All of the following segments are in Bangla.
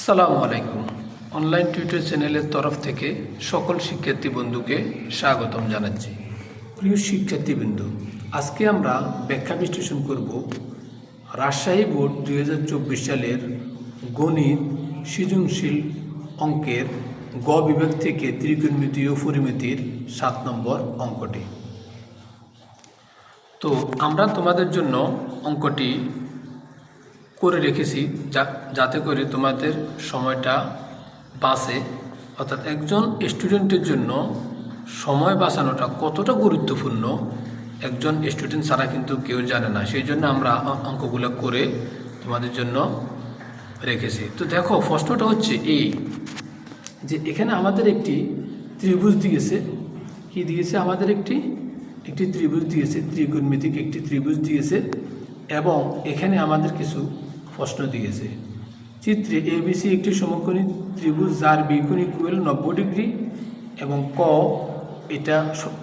আসসালামু আলাইকুম। অনলাইন টিউটর চ্যানেলের তরফ থেকে সকল শিক্ষার্থী বন্ধুকে স্বাগতম জানাচ্ছি। প্রিয় শিক্ষার্থীবৃন্দ আজকে আমরা ব্যাখ্যা বিশ্লেষণ করব রাজশাহী বোর্ড দু হাজার চব্বিশ সালের গণিত সৃজনশীল অঙ্কের গ বিভাগ থেকে ত্রিকোণমিতি ও পরিমিতির সাত নম্বর অঙ্কটি। তো আমরা তোমাদের জন্য অঙ্কটি করে রেখেছি যাতে করে তোমাদের সময়টা বাঁচে। অর্থাৎ একজন স্টুডেন্টের জন্য সময় বাঁচানোটা কতটা গুরুত্বপূর্ণ, একজন স্টুডেন্ট ছাড়া কিন্তু কেউ জানে না। সেই জন্য আমরা অঙ্কগুলো করে তোমাদের জন্য রেখেছি। তো দেখো, প্রশ্নটা হচ্ছে এই যে এখানে আমাদের একটি ত্রিভুজ দিয়েছে। কি দিয়েছে? আমাদের একটি একটি ত্রিভুজ দিয়েছে। ত্রিকোণমিতিক একটি ত্রিভুজ দিয়েছে। এবং এখানে আমাদের কিছু প্রশ্ন দিয়েছে। চিত্রে এ এবিসি একটি সমকোণী ত্রিভুজ যার বিকোণ ইকুয়াল নব্বই ডিগ্রি এবং ক এটা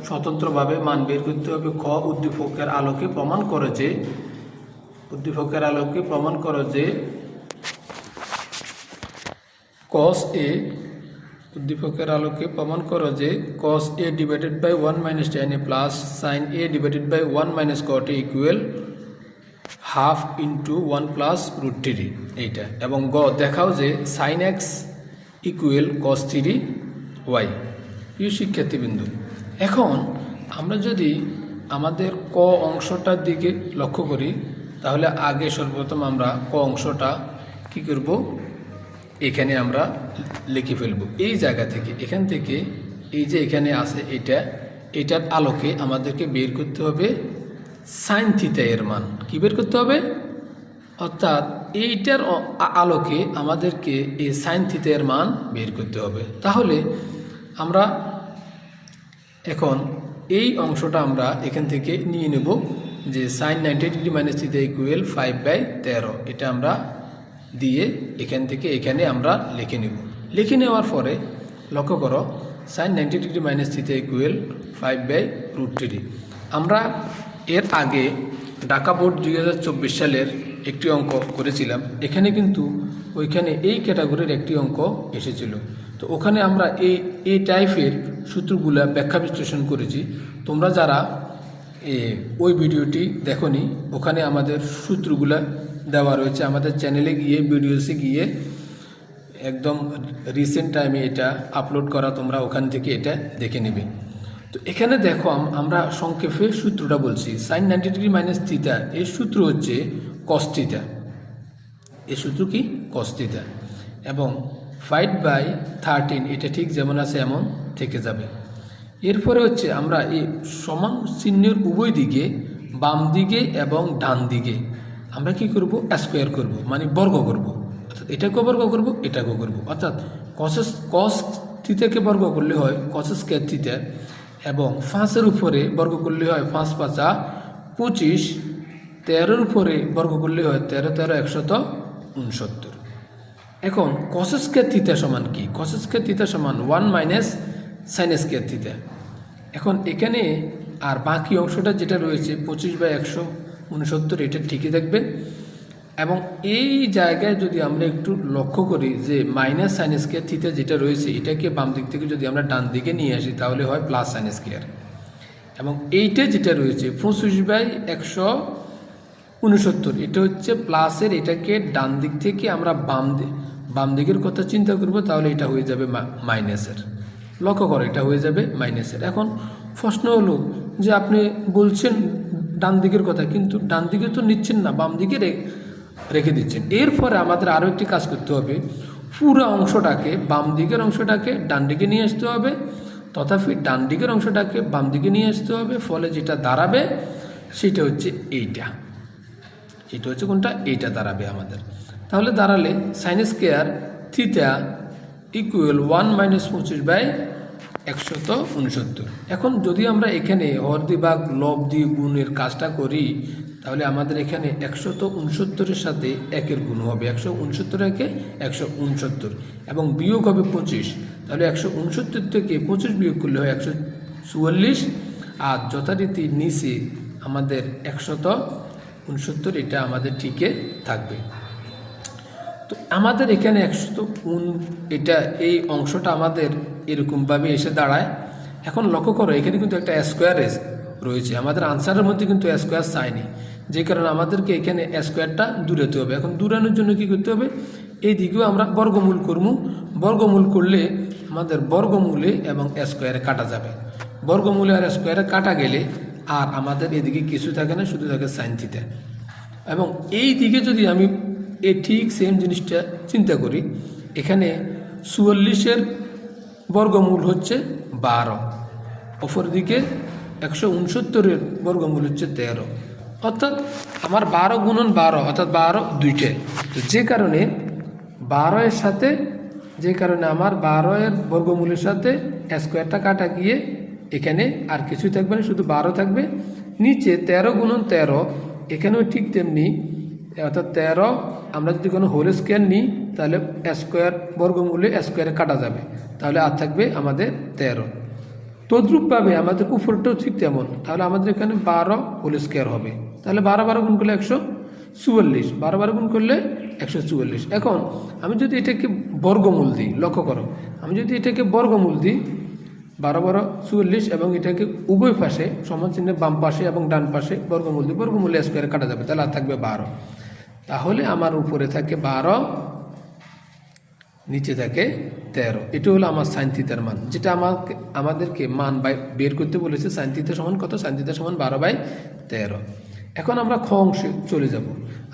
স্বতন্ত্রভাবে মান বের করতে হবে। খ উদ্দীপকের আলোকে প্রমাণ করে যে, উদ্দীপকের আলোকে প্রমাণ করে যে কস এ উদ্দীপকের আলোকে প্রমাণ করো যে cos A divided by one minus tan A plus sin A divided by one minus cot equal half into one plus root three এইটা। এবং গ, দেখাও যে sin X equal cos three Y প্রিয় শিক্ষার্থীবৃন্দু, এখন আমরা যদি আমাদের ক অংশটার দিকে লক্ষ্য করি, তাহলে আগে সর্বপ্রথম আমরা ক অংশটা কি করব? এখানে আমরা লিখে ফেলব। এই জায়গা থেকে, এখান থেকে এই যে এখানে আছে এটা, এটার আলোকে আমাদেরকে বের করতে হবে সাইন থিতা এর মান। কি বের করতে হবে? অর্থাৎ এইটার আলোকে আমাদেরকে এই সাইন থিতা এর মান বের করতে হবে। তাহলে আমরা এখন এই অংশটা আমরা এখান থেকে নিয়ে নেব যে sin ninety degree minus theta equal five by তেরো। এটা আমরা দিয়ে এখান থেকে এখানে আমরা লিখে নেব। লিখে নেওয়ার পরে লক্ষ্য করো sin ninety degree minus theta equal five by root three আমরা এর আগে ঢাকা বোর্ড দুই হাজার চব্বিশ সালের একটি অঙ্ক করেছিলাম। এখানে কিন্তু ওইখানে এই ক্যাটাগরির একটি অঙ্ক এসেছিল। তো ওখানে আমরা এই এই টাইপের সূত্রগুলা ব্যাখ্যা বিশ্লেষণ করেছি। তোমরা যারা ওই ভিডিওটি দেখনি, ওখানে আমাদের সূত্রগুলা দেওয়া রয়েছে। আমাদের চ্যানেলে গিয়ে, ভিডিওসে গিয়ে একদম রিসেন্ট টাইমে এটা আপলোড করা তোমরা ওখান থেকে এটা দেখে নেবে। তো এখানে দেখো আমরা সংক্ষেপে সূত্রটা বলছি। Sin ninety degree minus theta এর সূত্র হচ্ছে কস্তিতা এর সূত্র কি? কস্তিতা এবং ফাইভ বাই থার্টিন এটা ঠিক যেমন আছে এমন থেকে যাবে। এরপরে হচ্ছে আমরা এই সমান চিহ্নের উভয় দিকে, বাম দিকে এবং ডান দিকে, আমরা কি করব? স্কোয়ার করব মানে বর্গ করব। অর্থাৎ এটাকেও বর্গ করব, এটাকেও করব। অর্থাৎ কসেস কস থিতাকে বর্গ করলে হয় কস স্কোয়ার থিতা এবং ফাঁসের উপরে বর্গ করলে হয় ফাঁস পাঁচা পঁচিশ, তেরোর উপরে বর্গ করলে হয় তেরো তেরো, একশত উনসত্তর। এখন কস স্কোয়ার থিতা সমান কি? কস স্কোয়ার থিতা সমান one minus sin square theta এখন এখানে আর বাকি অংশটা যেটা রয়েছে, পঁচিশ বাই একশো উনসত্তর, এটা ঠিকই থাকবে এবং এই জায়গায় যদি আমরা একটু লক্ষ্য করি যে মাইনাস সাইন স্কোয়ার থিতা যেটা রয়েছে, এটাকে বাম দিক থেকে যদি আমরা ডান দিকে নিয়ে আসি, তাহলে হয় প্লাস সাইন স্কোয়ার এবং এইটা যেটা রয়েছে, পঁচিশ বাই একশো উনসত্তর, এটা হচ্ছে প্লাসের এটাকে ডান দিক থেকে আমরা বাম বাম দিকের কথা চিন্তা করব, তাহলে এটা হয়ে যাবে মাইনাসের লক্ষ্য করো, এটা হয়ে যাবে মাইনাসের এখন প্রশ্ন হলো যে আপনি বলছেন ডান দিকের কথা, কিন্তু ডান দিকে তো নিচ্ছেন না, বাম দিকে রেখে দিচ্ছেন এরপরে আমাদের আরও একটি কাজ করতে হবে। পুরো অংশটাকে বাম দিকের অংশটাকে ডান দিকে নিয়ে আসতে হবে, তথাপি ডান দিকের অংশটাকে বাম দিকে নিয়ে আসতে হবে, ফলে যেটা দাঁড়াবে সেটা হচ্ছে এইটা। এটা হচ্ছে কোনটা? এইটা দাঁড়াবে আমাদের। তাহলে দাঁড়ালে sin square theta equal one minus পঁচিশ বাই একশত উনসত্তর। এখন যদি আমরা এখানে হর দি বা লব দি গুণের কাজটা করি তাহলে আমাদের এখানে একশত উনসত্তরের সাথে একের গুণ হবে। একশো উনসত্তর একে একশো উনসত্তর এবং বিয়োগ হবে পঁচিশ। তাহলে একশো উনসত্তর থেকে পঁচিশ বিয়োগ করলে হয় একশো চুয়াল্লিশ। আর যথারীতি নিচে আমাদের একশত উনসত্তর এটা আমাদের ঠিকে থাকবে। তো আমাদের এখানে একশো তো কোন এটা এই অংশটা আমাদের এরকমভাবে এসে দাঁড়ায়। এখন লক্ষ্য করো, এখানে কিন্তু একটা স্কোয়ার রয়েছে। আমাদের আনসারের মধ্যে কিন্তু স্কোয়ার চাইনি যে কারণে আমাদেরকে এখানে স্কোয়ারটা দূরাতে হবে। এখন দূরানোর জন্য কি করতে হবে? এই দিকেও আমরা বর্গমূল করব। বর্গমূল করলে আমাদের বর্গমূলে এবং স্কোয়ারে কাটা যাবে। বর্গমূলে আর স্কোয়ারে কাটা গেলে আর আমাদের এদিকে কিছু থাকে না, শুধু থাকে সাইন থিটা এবং এই দিকে যদি আমি এ ঠিক সেম জিনিসটা চিন্তা করি, এখানে চুয়াল্লিশের বর্গমূল হচ্ছে বারো। অপর দিকে একশো উনসত্তরের বর্গমূল হচ্ছে তেরো। অর্থাৎ আমার বারো গুণন বারো, অর্থাৎ বারো দুইটে। তো যে কারণে বারো এর সাথে, যে কারণে আমার বারো এর বর্গমূলের সাথে স্কোয়ারটা কাটা গিয়ে এখানে আর কিছুই থাকবে না, শুধু বারো থাকবে। নিচে তেরো গুণন তেরো, এখানেও ঠিক তেমনি, অর্থাৎ তেরো, আমরা যদি কোনো হোল স্কোয়ার নিই, তাহলে স্কোয়ার বর্গমূলে স্কোয়ারে কাটা যাবে। তাহলে আর থাকবে আমাদের তেরো। তদ্রূপভাবে আমাদের উপরটাও ঠিক তেমন। তাহলে আমাদের এখানে বারো হোল স্কোয়ার হবে। তাহলে বারো বারো গুণ করলে একশো চুয়াল্লিশ, বারো বারো গুণ করলে একশো চুয়াল্লিশ। এখন আমি যদি এটাকে বর্গমূল দিই, লক্ষ্য করো, আমি যদি এটাকে বর্গমূল দিই, বারো বারো চুয়াল্লিশ এবং এটাকে উভয় পাশে, সমান চিহ্নে বাম পাশে এবং ডান পাশে বর্গমূল দিই বর্গমূলে স্কোয়ারে কাটা যাবে, তাহলে আর থাকবে বারো। তাহলে আমার উপরে থাকে বারো, নিচে থাকে তেরো। এটা হলো আমার সাইন মান, যেটা আমাকে, আমাদেরকে মান বাই বের করতে বলেছে সাইন সমান কত? সাইন সমান বারো বাই তেরো। এখন আমরা খ অংশে চলে যাব।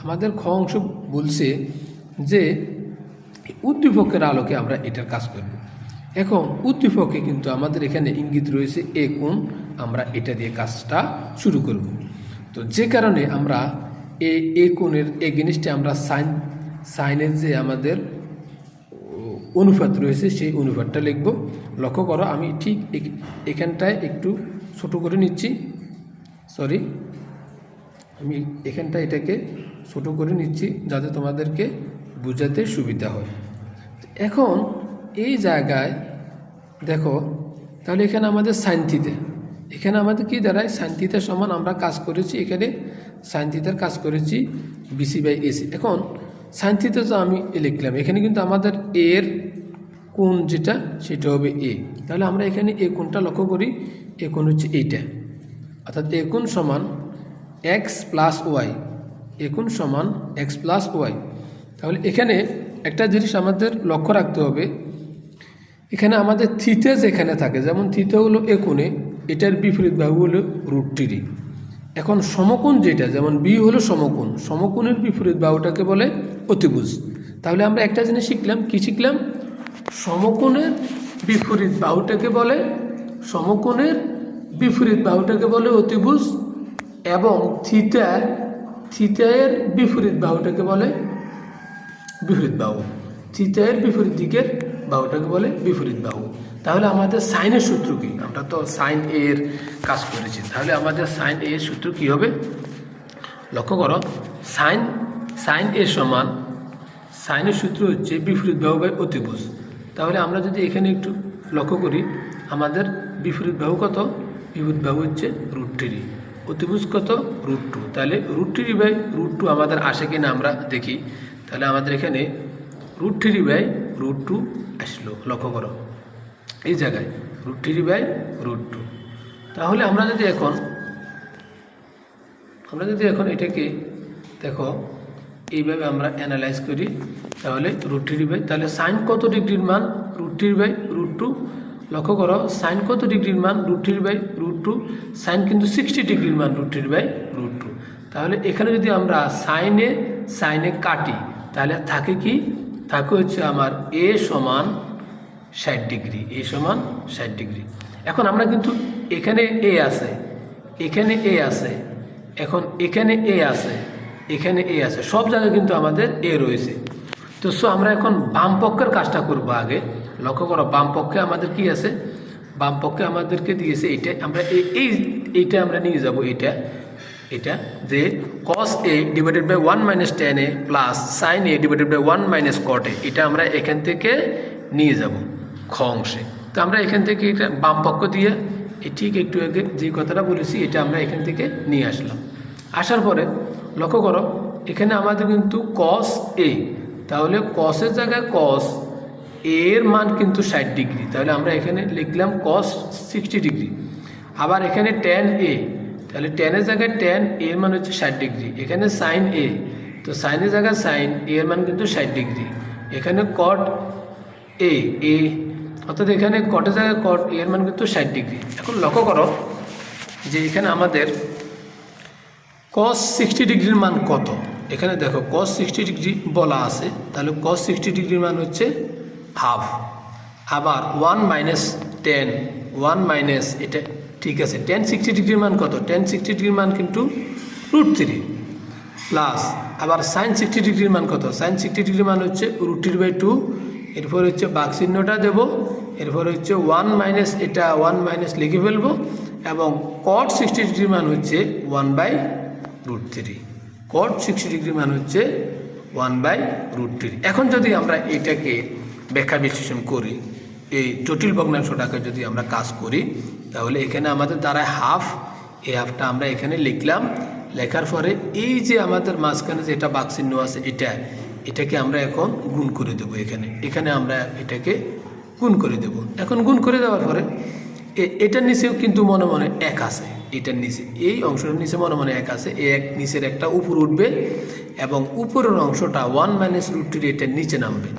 আমাদের খ অংশ বলছে যে, উদ্দীপকের আলোকে আমরা এটার কাজ করব। এখন উদ্দীপকে কিন্তু আমাদের এখানে ইঙ্গিত রয়েছে এ কোণ আমরা এটা দিয়ে কাজটা শুরু করব। তো যে কারণে আমরা এ এ কোণের জিনিসটা আমরা সাইন, সাইনের যে আমাদের অনুপাত রয়েছে সেই অনুপাতটা লিখব। লক্ষ্য করো, আমি ঠিক এখানটায় একটু ছোট করে নিচ্ছি। সরি। আমি এখানটা এটাকে ছোট করে নিচ্ছি যাতে তোমাদেরকে বোঝাতে সুবিধা হয়। এখন এই জায়গায় দেখো, তাহলে এখানে আমাদের সাইনথিতে এখানে আমাদের কি দাঁড়ায়? সাইনথিতার সমান আমরা কাজ করেছি, এখানে সাইনথিতার কাজ করেছি বিসি বাই এসি এখন সাইনথিতা তো আমি লিখলাম। এখানে কিন্তু আমাদের এর কোন যেটা, সেটা হবে এ তাহলে আমরা এখানে এ কোনটা লক্ষ্য করি। এ কোণ হচ্ছে এইটা। অর্থাৎ এ কোন সমান এক্স প্লাস ওয়াই এ কোণ সমান এক্স প্লাস ওয়াই তাহলে এখানে একটা জিনিস আমাদের লক্ষ্য রাখতে হবে। এখানে আমাদের থিতে যেখানে থাকে, যেমন থিতে হলো এ কোণে এটার বিপরীত বাহু হলো রুট থ্রি। এখন সমকোণ যেটা, যেমন বি হলো সমকোণ, সমকোণের বিপরীত বাহুটাকে বলে অতিভুজ। তাহলে আমরা একটা জিনিস শিখলাম, কি শিখলাম? সমকোণের বিপরীত বাহুটাকে বলে, সমকোণের বিপরীত বাহুটাকে বলে অতিভুজ এবং থিতা থিতায়ের বিপরীত বাহুটাকে বলে বিপরীত বাহু। থিতায়ের বিপরীত দিকের বাহুটাকে বলে বিপরীত বাহু। তাহলে আমাদের সাইনের সূত্র কি? আমরা তো সাইন এ এর কাজ করেছি। তাহলে আমাদের সাইন এ এর সূত্র কি হবে? লক্ষ্য করো, সাইন সাইন এ সমান, সাইনের সূত্র হচ্ছে বিপরীত বাহু বাই অতিভুজ। তাহলে আমরা যদি এখানে একটু লক্ষ্য করি, আমাদের বিপরীত বাহু কত? বিপরীত বাহু হচ্ছে রুট থ্রি অতিভুজ কত রুট টু। তাহলে root three by root two আমাদের আসে কিনা আমরা দেখি। তাহলে আমাদের এখানে root three by root two আসলো। লক্ষ্য করো। এই জায়গায় root three by root two. তাহলে আমরা যদি এখন, আমরা যদি এখন এটাকে দেখো, এইভাবে আমরা অ্যানালাইজ করি, তাহলে রুট থ্রি বাই, তাহলে সাইন কত ডিগ্রির মান? Root three by root two লক্ষ্য করো সাইন কত ডিগ্রির মান? Root three by root two sine কিন্তু সিক্সটি ডিগ্রির মান root three by root two তাহলে এখানে যদি আমরা সাইনে সাইনে কাটি, তাহলে থাকে কি? থাকে হচ্ছে আমার এ সমান ষাট ডিগ্রি এ সমান ষাট ডিগ্রি। এখন আমরা কিন্তু এখানে এ আছে, এখানে এ আছে, এখন এখানে এ আছে, এখানে এ আছে। সব জায়গায় কিন্তু আমাদের এ রয়েছে। তো সো আমরা এখন বাম পক্ষের কাজটা করব আগে। লক্ষ্য করো, বাম পক্ষে আমাদের কি আছে? বাম পক্ষে আমাদেরকে দিয়েছে এটা আমরা এই এই, এইটা আমরা নিয়ে যাব এটা এটা যে cos A divided by one minus tan A plus sine A divided by one minus cot A এটা আমরা এখান থেকে নিয়ে যাব খ অংশে। তো আমরা এখান থেকে এটা বাম পক্ষ দিয়ে ঠিক একটু আগে যে কথাটা বলেছি, এটা আমরা এখান থেকে নিয়ে আসলাম। আসার পরে লক্ষ্য করো, এখানে আমাদের কিন্তু কস এ তাহলে কসের জায়গায় কস এর মান কিন্তু ষাট ডিগ্রি। তাহলে আমরা এখানে লিখলাম কস সিক্সটি ডিগ্রি। আবার এখানে টেন এ তাহলে টেনের জায়গায় টেন এর মান হচ্ছে ষাট ডিগ্রি। এখানে সাইন এ তো সাইনের জায়গায় সাইন এর মান কিন্তু ষাট ডিগ্রি। এখানে কট এ এ অর্থাৎ এখানে কটের জায়গায় কট এর মান কিন্তু ষাট ডিগ্রি। এখন লক্ষ্য করো যে এখানে আমাদের কস সিক্সটি ডিগ্রির মান কত? এখানে দেখো কস সিক্সটি ডিগ্রি বলা আছে। তাহলে কস সিক্সটি ডিগ্রির মান হচ্ছে হাফ আবার one minus tan one minus এটা ঠিক আছে টেন সিক্সটি ডিগ্রির মান কত? টেন সিক্সটি ডিগ্রির মান কিন্তু রুট থ্রি প্লাস আবার সাইন সিক্সটি ডিগ্রির মান কত? সাইন সিক্সটি ডিগ্রির মান হচ্ছে রুট থ্রি বাই টু এরপর হচ্ছে বাক চিহ্নটা দেবো, এরপর হচ্ছে ওয়ান মাইনাস এটা ওয়ান মাইনাস লিখে ফেলব, এবং কট সিক্সটি ডিগ্রির মান হচ্ছে one by root three cot sixty degree মান হচ্ছে ওয়ান বাই রুট থ্রি এখন যদি আমরা এটাকে ব্যাখ্যা বিশ্লেষণ করি, এই জটিল ভগ্নাংশটাকে যদি আমরা কাজ করি, তাহলে এখানে আমাদের দ্বারা হাফ, এই হাফটা আমরা এখানে লিখলাম। লেখার পরে এই যে আমাদের মাঝখানে যেটা বাক্সিহ্ন আছে, এটা, এটাকে আমরা এখন গুণ করে দেবো এখানে। এখানে আমরা এটাকে গুণ করে দেব। এখন গুণ করে দেওয়ার পরে এটার নিচেও কিন্তু মনে মনে এক আছে। এটার নিচে, এই অংশটার নিচে মনে মনে এক আছে। এই এক নিচের একটা উপর উঠবে এবং উপরের অংশটা ওয়ান মাইনাস রুটটির এটার নিচে নামবে।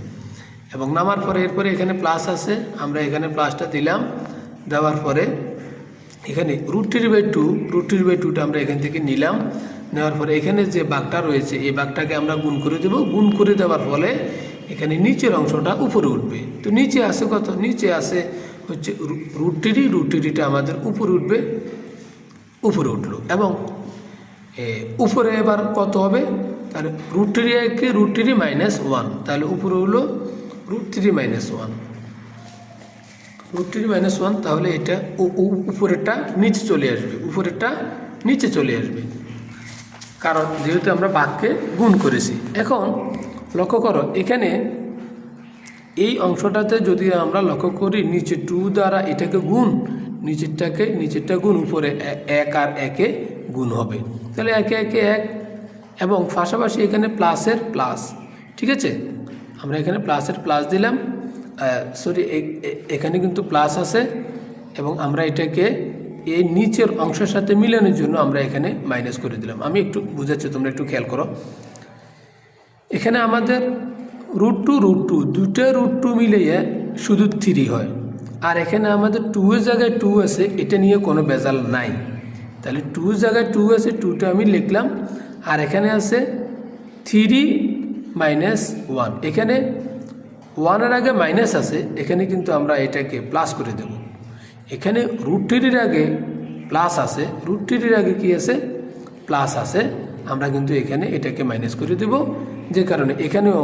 এবং নামার পরে এরপরে এখানে প্লাস আছে। আমরা এখানে প্লাসটা দিলাম। দেওয়ার পরে এখানে root three by two root three by টুটা আমরা এখান থেকে নিলাম। নেওয়ার পরে এখানে যে বাঘটা রয়েছে, এই বাঘটাকে আমরা গুণ করে দেব। গুণ করে দেওয়ার ফলে এখানে নিচের অংশটা উপরে উঠবে। তো নিচে আছে কত? নিচে আছে হচ্ছে রুট থ্রি রুট থ্রিটা আমাদের উপরে উঠবে, উপরে উঠল। এবং উপরে এবার কত হবে? তাহলে root three root three minus one তাহলে উপরে হলো root three minus one root three minus one তাহলে এটা উপরেরটা নিচে চলে আসবে, উপরেরটা নিচে চলে আসবে। কারণ যেহেতু আমরা বাঘকে গুণ করেছি। এখন লক্ষ্য করো, এখানে এই অংশটাতে যদি আমরা লক্ষ্য করি, নিচে টু দ্বারা এটাকে গুণ, নিচেরটাকে, নিচেরটা গুণ, উপরে এক আর একে গুণ হবে। তাহলে একে একে এক, এবং পাশাপাশি এখানে প্লাসের প্লাস ঠিক আছে? আমরা এখানে প্লাসের প্লাস দিলাম। সরি এখানে কিন্তু প্লাস আছে এবং আমরা এটাকে এই নিচের অংশের সাথে মিলানোর জন্য আমরা এখানে মাইনাস করে দিলাম। আমি একটু বুঝাচ্ছি, তোমরা একটু খেয়াল করো। এখানে আমাদের রুট টু রুট টু দুটা রুট টু মিলিয়ে শুধু থ্রি হয়। আর এখানে আমাদের টু এর জায়গায় টু আছে, এটা নিয়ে কোনো বেজাল নাই। তাহলে টু জায়গায় টু আছে টুটা আমি লিখলাম। আর এখানে আছে থ্রি মাইনাস ওয়ান এখানে ওয়ানের আগে মাইনাস আছে, এখানে কিন্তু আমরা এটাকে প্লাস করে দেব। এখানে রুট থ্রির আগে প্লাস আছে রুট থ্রির আগে কি আছে? প্লাস আছে। আমরা কিন্তু এখানে এটাকে মাইনাস করে দেব, যে কারণে এখানেও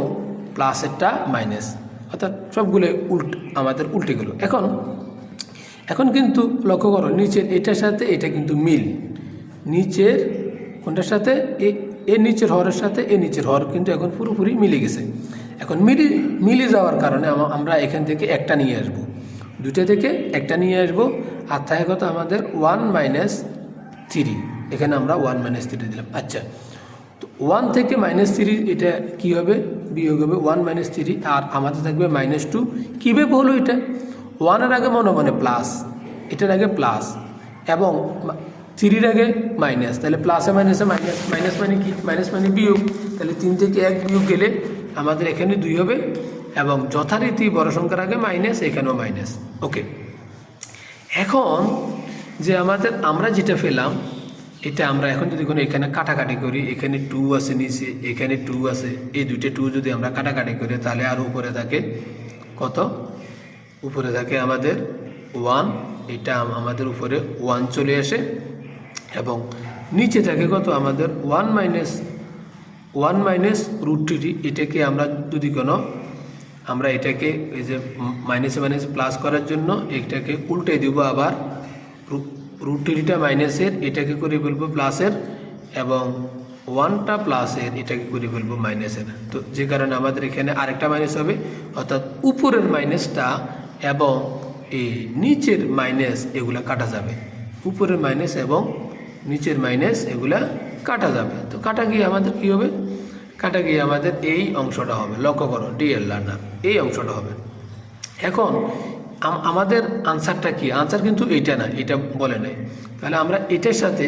প্লাসেরটা মাইনাস অর্থাৎ সবগুলো উল্ট, আমাদের উল্টে গেল। এখন এখন কিন্তু লক্ষ্য করো, নিচের এটার সাথে এটা কিন্তু মিল। নিচের কোনটার সাথে? এ নিচের হরের সাথে এ নিচের হর কিন্তু এখন পুরোপুরি মিলে গেছে। এখন মিলি, মিলে যাওয়ার কারণে আমরা এখান থেকে একটা নিয়ে আসব। দুইটা থেকে একটা নিয়ে আসব। আর থাকে আমাদের ওয়ান মাইনাস থ্রি এখানে আমরা ওয়ান মাইনাস থ্রি দিলাম। আচ্ছা তো ওয়ান থেকে মাইনাস থ্রি এটা কী হবে? বিয়োগ হবে ওয়ান মাইনাস থ্রি আর আমাদের থাকবে মাইনাস টু কীভাবে হলো এটা? ওয়ানের আগে মনে মনে প্লাস এটার আগে প্লাস এবং থ্রির আগে মাইনাস, তাহলে প্লাসে মাইনাসে মাইনাস মাইনাস মানে কি? মাইনাস মানে বিয়োগ। তাহলে তিন থেকে এক বিয়োগ গেলে আমাদের এখানে দুই হবে এবং যথারীতি বড় সংখ্যার আগে মাইনাস এখানেও মাইনাস ওকে এখন যে আমাদের, আমরা যেটা পেলাম, এটা আমরা এখন যদি কোনো এখানে কাটাকাটি করি, এখানে টু আছে নিচে, এখানে টু আছে, এই দুইটা টু যদি আমরা কাটাকাটি করি, তাহলে আরও উপরে থাকে কত? উপরে থাকে আমাদের ওয়ান এটা আমাদের উপরে ওয়ান চলে আসে। এবং নিচে থাকে কত? আমাদের one minus one minus root three এটাকে আমরা যদি কোনো, আমরা এটাকে এই যে মাইনাসে মাইনাসে প্লাস করার জন্য এটাকে উল্টে দিব আবার রুট থ্রিটা মাইনাসের এটাকে করে ফেলব প্লাসের এবং ওয়ানটা প্লাসের এটাকে করে ফেলব মাইনাসের তো যে কারণে আমাদের এখানে আরেকটা মাইনাস হবে, অর্থাৎ উপরের মাইনাসটা এবং এই নিচের মাইনাস এগুলো কাটা যাবে। উপরের মাইনাস এবং নিচের মাইনাস এগুলা কাটা যাবে। তো কাটা গিয়ে আমাদের কী হবে? কাটা গিয়ে আমাদের এই অংশটা হবে। লক্ষ্য করো ডিএল লার্নার এই অংশটা হবে। এখন আমাদের আনসারটা কি? আনসার কিন্তু এটা না, এটা বলে নাই। তাহলে আমরা এটার সাথে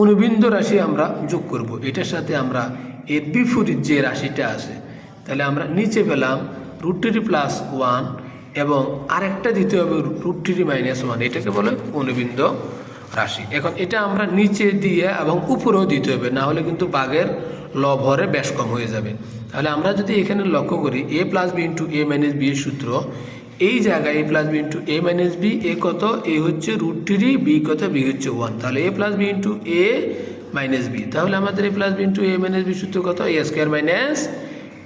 অনুবিন্দ রাশি আমরা যোগ করব। এটার সাথে আমরা এর বিপরীত যে রাশিটা আছে, তাহলে আমরা নিচে পেলাম রুট থ্রি প্লাস ওয়ান এবং আরেকটা দিতে হবে রুট থ্রি মাইনাস ওয়ান এটাকে বলে অনুবিন্দ রাশি। এখন এটা আমরা নিচে দিয়ে এবং উপরেও দিতে হবে, না হলে কিন্তু বাঘের লভরে বেশ কম হয়ে যাবে। তাহলে আমরা যদি এখানে লক্ষ্য করি A plus B into A minus B এর সূত্র, এই জায়গায় A plus B into A minus B A কত? এ হচ্ছে রুট থ্রি বি কত? বি হচ্ছে ওয়ান তাহলে A plus B into A minus B তাহলে আমাদের A plus B into A minus B সূত্র কত? A square minus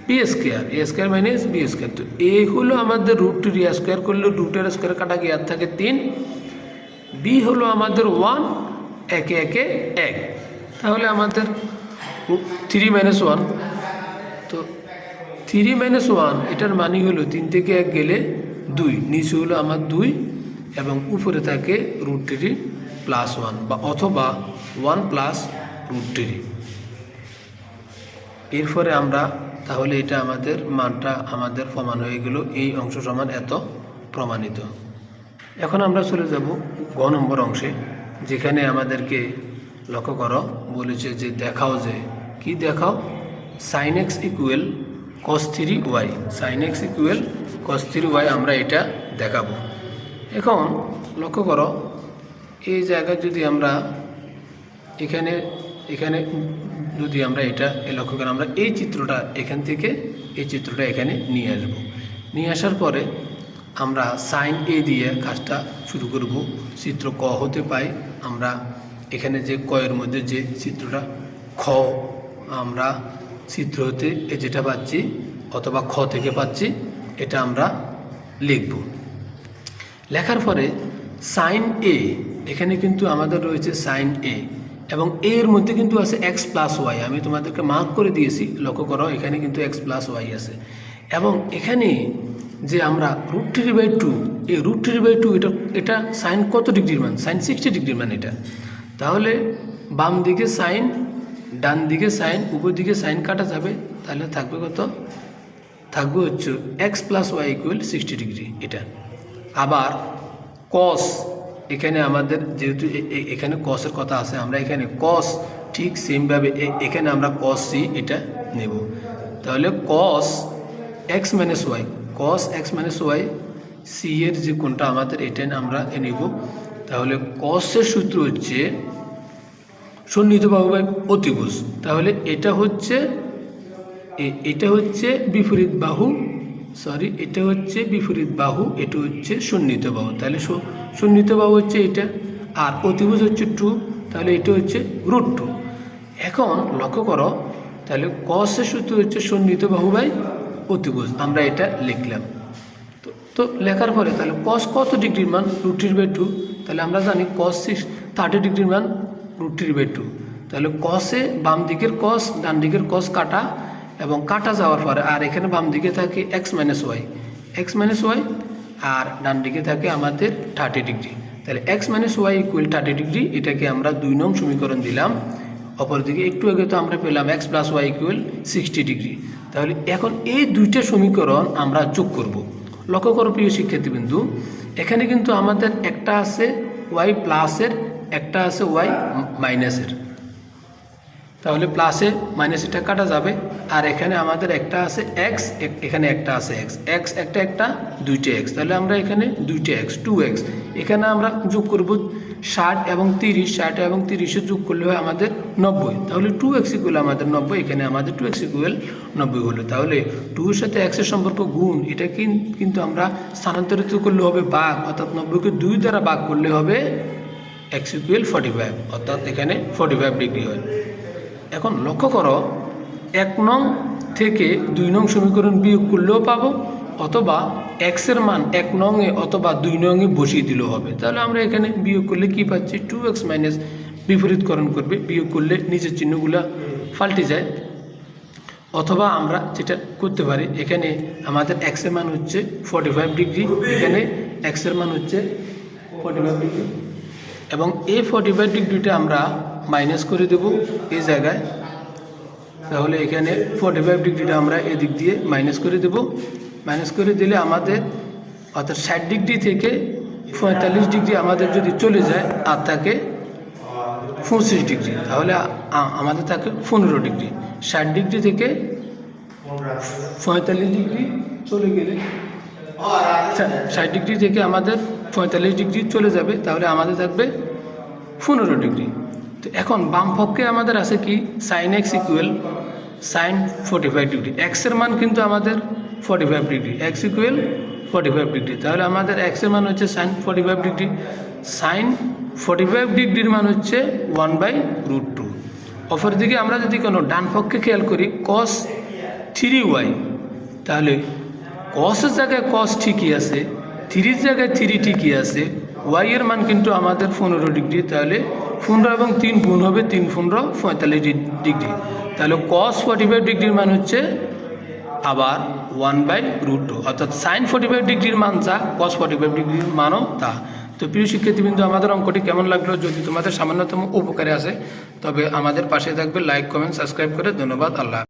B square A square minus B square তো এ হলো আমাদের রুট থ্রি স্কোয়ার করলে রুটের স্কোয়ার কাটা গিয়ে আর থাকে? তিন। বি হলো আমাদের ওয়ান একে একে এক। তাহলে আমাদের থ্রি মাইনাস ওয়ান তো থ্রি মাইনাস ওয়ান এটার মানে হলো তিন থেকে এক গেলে দুই, নিচে হলো আমার দুই, এবং উপরে থাকে রুট থ্রি প্লাস ওয়ান বা অথবা ওয়ান প্লাস রুট থ্রি এরপরে আমরা তাহলে এটা আমাদের মানটা আমাদের প্রমাণ হয়ে গেল, এই অংশ সমান এত প্রমাণিত। এখন আমরা চলে যাব গ নম্বর অংশে, যেখানে আমাদেরকে লক্ষ্য করো, বলেছে যে দেখাও যে, কি দেখাও? Sine X equal cos Y sine X equal cos Y আমরা এটা দেখাবো। এখন লক্ষ্য করো, এই জায়গায় যদি আমরা এখানে এখানে যদি আমরা এটা লক্ষ্য করি, আমরা এই চিত্রটা এখান থেকে, এই চিত্রটা এখানে নিয়ে আসব। নিয়ে আসার পরে আমরা সাইন এ দিয়ে কাজটা শুরু করব। চিত্র ক হতে পাই আমরা এখানে যে কয়ের মধ্যে যে চিত্রটা, খ, আমরা চিত্র হতে এ যেটা পাচ্ছি অথবা খ থেকে পাচ্ছি, এটা আমরা লিখব। লেখার পরে সাইন এ এখানে কিন্তু আমাদের রয়েছে সাইন এ এবং এর মধ্যে কিন্তু আছে এক্স প্লাস ওয়াই আমি তোমাদেরকে মার্ক করে দিয়েছি। লক্ষ্য করো, এখানে কিন্তু এক্স প্লাস ওয়াই আছে। এবং এখানে যে আমরা রুট থ্রি বাই টু এই রুট থ্রি বাই টু এটা এটা সাইন কত ডিগ্রির মান? সাইন সিক্সটি ডিগ্রির মান এটা। তাহলে বাম দিকে সাইন ডান দিকে সাইন উপর দিকে সাইন কাটা যাবে। তাহলে থাকবে কত? থাকবে হচ্ছে X plus Y equal sixty degree এটা। আবার কস এখানে আমাদের যেহেতু এখানে কসের কথা আছে, আমরা এখানে কস ঠিক সেমভাবে এখানে আমরা কস সি এটা নেব। তাহলে cos X minus Y cos X minus Y C এর যে কোনটা আমাদের এটা আমরা নেব। তাহলে কসের সূত্র হচ্ছে সন্নিহিত বাহু বাই অতিভুজ। তাহলে এটা হচ্ছে এ- এটা হচ্ছে বিপরীত বাহু সরি এটা হচ্ছে বিপরীত বাহু, এটা হচ্ছে সন্নিহিত বাহু। তাহলে সন্নিহিত বাহু হচ্ছে এটা, আর অতিভুজ হচ্ছে টু তাহলে এটা হচ্ছে রুট টু এখন লক্ষ্য করো, তাহলে কসের সূত্র হচ্ছে সন্নিহিত বাহু বাই অতিভুজ, আমরা এটা লিখলাম। তো তো লেখার পরে তাহলে কস কত ডিগ্রির মান? রুট থ্রি বাই টু তাহলে আমরা জানি কস সিক্স থার্টি ডিগ্রির মান রুট থ্রি বাই টু তাহলে কসে বাম দিকের কস ডান দিকের কস কাটা এবং কাটা যাওয়ার পরে আর এখানে বাম দিকে থাকে X minus Y X minus Y আর ডান দিকে থাকে আমাদের থার্টি ডিগ্রি। তাহলে X minus Y equal thirty degree, এটাকে আমরা দুই নং সমীকরণ দিলাম। অপরদিকে একটু আগে তো আমরা পেলাম X plus Y equal sixty degree. তাহলে এখন এই দুইটা সমীকরণ আমরা যোগ করব। লক্ষ্য করো প্রিয় শিক্ষার্থীবিন্দু, এখানে কিন্তু আমাদের একটা আছে ওয়াই প্লাসের একটা আছে ওয়াই মাইনাসের তাহলে প্লাসে মাইনাস এটা কাটা যাবে। আর এখানে আমাদের একটা আছে এক্স এখানে একটা আছে এক্স এক্স একটা একটা, দুইটা এক্স তাহলে আমরা এখানে দুইটা এক্স টু এক্স এখানে আমরা যোগ করব ষাট এবং তিরিশ। ষাট এবং তিরিশে যোগ করলে হয় আমাদের নব্বই। তাহলে টু এক্স ইকুয়াল আমাদের নব্বই। এখানে আমাদের টু এক্স ইকুয়াল নব্বই হলো। তাহলে টু এর সাথে এক্সের সম্পর্ক গুণ, এটা কিন- কিন্তু আমরা স্থানান্তরিত করলে হবে বাঘ। অর্থাৎ নব্বইকে দুই দ্বারা বাঘ করলে হবে এক্স ইকুয়াল ফর্টি ফাইভ অর্থাৎ এখানে ফর্টি ফাইভ ডিগ্রি হয়। এখন লক্ষ্য করো, এক নং থেকে দুই নং সমীকরণ বিয়োগ করলেও পাবো, অথবা এক্সের মান এক নংয়ে অথবা দুই নংয়ে বসিয়ে দিলেও হবে। তাহলে আমরা এখানে বিয়োগ করলে কি পাচ্ছি? টু এক্স মাইনাস বিপরীতকরণ করবে, বিয়োগ করলে নিচের চিহ্নগুলা পাল্টে যায়। অথবা আমরা যেটা করতে পারি, এখানে আমাদের এক্সের মান হচ্ছে ফর্টি ফাইভ ডিগ্রি এখানে এক্সের মান হচ্ছে ফর্টি ফাইভ ডিগ্রি এবং এই ফর্টি ফাইভ ডিগ্রিটা আমরা মাইনাস করে দেব এই জায়গায়। তাহলে এখানে ফোর্টি ফাইভ ডিগ্রিটা আমরা এদিক দিয়ে মাইনাস করে দেব। মাইনাস করে দিলে আমাদের, অর্থাৎ ষাট ডিগ্রি থেকে পঁয়তাল্লিশ ডিগ্রি আমাদের যদি চলে যায়, আর থাকে পঁচিশ ডিগ্রি, তাহলে আমাদের থাকে পনেরো ডিগ্রি। ষাট ডিগ্রি থেকে পঁয়তাল্লিশ ডিগ্রি চলে গেলে ষাট ডিগ্রি থেকে আমাদের পঁয়তাল্লিশ ডিগ্রি চলে যাবে, তাহলে আমাদের থাকবে পনেরো ডিগ্রি। তো এখন বাম পক্ষে আমাদের আছে কি? Sine X equal sine forty five degree এক্সের মান কিন্তু আমাদের forty five degree X equal forty five degree তাহলে আমাদের এক্সের মান হচ্ছে sine forty five degree sine forty five ডিগ্রির মান হচ্ছে ওয়ান বাই রুট টু অপর দিকে আমরা যদি কোনো ডান পক্ষে খেয়াল করি কস থ্রি ওয়াই তাহলে কসের জায়গায় কস ঠিকই আছে থ্রির জায়গায় থ্রি ঠিকই আছে ওয়াই এর মান কিন্তু আমাদের পনেরো ডিগ্রি, তাহলে পনেরো এবং তিন গুণ হবে তিন পনেরো পঁয়তাল্লিশ ডিগ্রি। তাহলে কস ফর্টি ফাইভ ডিগ্রির মান হচ্ছে আবার ওয়ান বাই রুট টু অর্থাৎ সাইন ফর্টি ফাইভ ডিগ্রির মান যা কস ফর্টি ফাইভ ডিগ্রির মানও তা। তো প্রিয় শিক্ষার্থীবৃন্দ, আমাদের অঙ্কটি কেমন লাগল? যদি তোমাদের সামান্যতম উপকারে আসে, তবে আমাদের পাশে থাকবে লাইক কমেন্ট সাবস্ক্রাইব করে। ধন্যবাদ, আল্লাহ